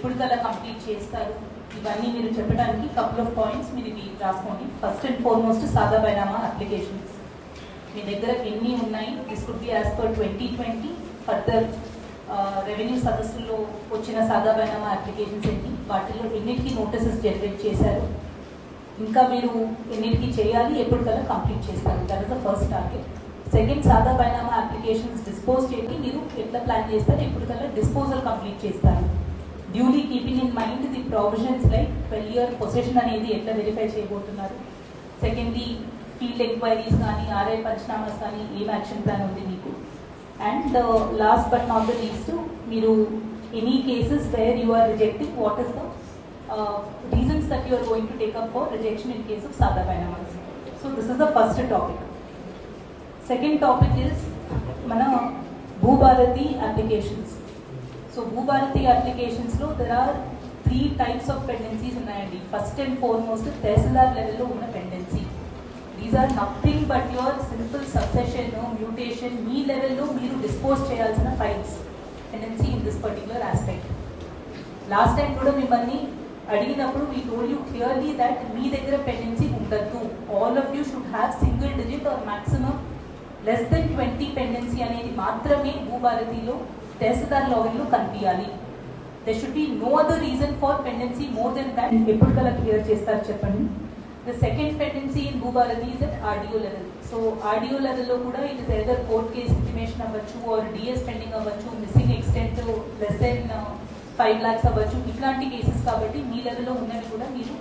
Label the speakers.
Speaker 1: ఎప్పుడు కల్లా కంప్లీట్ చేస్తారు? ఇవన్నీ మీరు చెప్పడానికి కపుల్ ఆఫ్ పాయింట్స్ మీరు ఇవి రాసుకోండి. ఫస్ట్ అండ్ ఫార్మోస్ట్ సాదా బైనామా అప్లికేషన్స్ మీ దగ్గర ఎన్ని ఉన్నాయి? This could be as per twenty twenty further revenue సదస్సులో వచ్చిన సాదా బైనామా అప్లికేషన్స్ ఎన్ని వాటిలో ఎన్నిటికీ నోటీసెస్ జనరేట్ చేశారు? ఇంకా మీరు ఎన్నిటికీ చేయాలి? ఎప్పటికల్లా కంప్లీట్ చేస్తారు? That is the first target second సాదా బైనామా అప్లికేషన్స్ డిస్పోజ్ చేయండి. మీరు ఎట్లా ప్లాన్ చేస్తారు? ఎప్పటికల్లా డిస్పోజల్ కంప్లీట్ చేస్తారు? Duly keeping in mind the provisions like twelve year position అనేది ఎట్లా వెరిఫై చేయబోతున్నారు? సెకండ్లీ ఫీల్డ్ ఎంక్వైరీస్ కానీ ఆర్ఐ పంచనామాస్ కానీ ఏం యాక్షన్ ప్లాన్ ఉంది మీకు? And last but not the least మీరు any cases where you are rejecting what is the reasons that you are going to take up for rejection in case of సాదా బైనామాస్ so this is the first topic second topic is మన Bhubharati applications so Bhubharati అప్లికేషన్స్లో there are three types of pendencies ఉన్నాయండి. First and foremost తహసీల్దార్ లెవెల్లో ఉన్న pendency these are nothing but your simple succession mutation మీ లెవెల్లో మీరు dispose చేయాల్సిన files pendency in this particular aspect last time కూడా మిమ్మల్ని అడిగినప్పుడు we told you clearly that మీ దగ్గర పెండెన్సీ ఉండద్దు. All of you should have single digit or maximum less than twenty pendency అనేది మాత్రమే భూభారతిలో తహసీల్దార్ లాగిన్లో కనిపించాలి there should be no other reason for pendency more than that ఎప్పుడు కల్లా క్లియర్ చేస్తారు చెప్పండి. The second pendency in Bhu Bharati is at RDO level so RDO లెవెల్లో కూడా it is either court case intimation అవ్వచ్చు ఆర్ డిఎస్ పెండింగ్ అవ్వచ్చు missing extent less than five lakhs అవ్వచ్చు. ఇట్లాంటి కేసెస్ కాబట్టి మీ లెవెల్లో ఉన్నవి కూడా మీరు